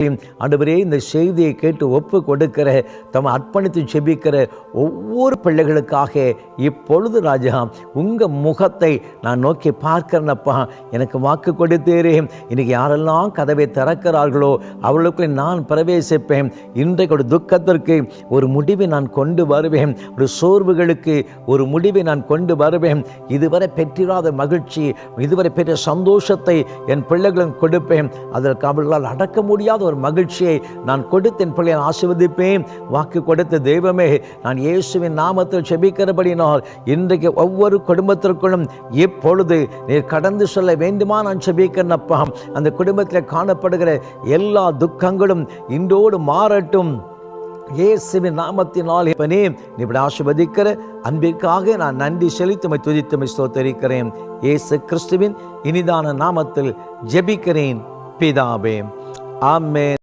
ஆண்டவரே இந்த செய்தியை கேட்டு ஒப்பு கொடுக்கிற தம் அர்ப்பணித்து செபிக்கிற ஒவ்வொரு பிள்ளைகளுக்காக இப்பொழுது ராஜா உங்கள் முகத்தை நான் நோக்கி பார்க்கிறேனப்பா எனக்கு வாக்கு கொடுத்தீரே. இன்னைக்கு யாரெல்லாம் கதவை திறக்கிறார்களோ அவர்களுக்கு நான் பிரவேசிப்பேன். இன்றைக்கு ஒரு துக்கத்திற்கு ஒரு முடிவை நான் கொண்டு வருவேன். ஒரு சோர்வுகளுக்கு ஒரு முடிவை நான் கொண்டு வருவேன். இதுவரை பெற்றிராத மகிழ்ச்சி இதுவரை பெற்ற சந்தோஷத்தை என் பிள்ளைகளும் கொடுப்பேன். அதற்கு அவர்களால் அடக்க முடியாத ஒரு மகிழ்ச்சியை நான் கொடுத்தேன் பிள்ளையை ஆசிர்வதிப்பேன். வாக்கு கொடுத்த தெய்வமே நான் இயேசுவின் நாமத்தில் செபிக்கிறபடினால் இன்றைக்கு ஒவ்வொரு குடும்பத்திற்குள்ளும் இப்பொழுது நீர் கடந்து சொல்ல வேண்டுமா நான் செபிக்கிறேனப்பா. அந்த குடும்பத்தில் காணப்படுகிற எல்லா துக்கங்களும் இன்றோடு மாறட்டும். இயேசுவின் நாமத்தினால் இப்பனே நீ இப்படி ஆசிர்வதிக்கிற அன்பிற்காக நான் நன்றி செலுத்துமை துதித்துமை ஸ்தோத்தரிக்கிறேன். இயேசு கிறிஸ்துவின் இனிதான நாமத்தில் ஜெபிக்கிறேன். பிதாவே. Amen.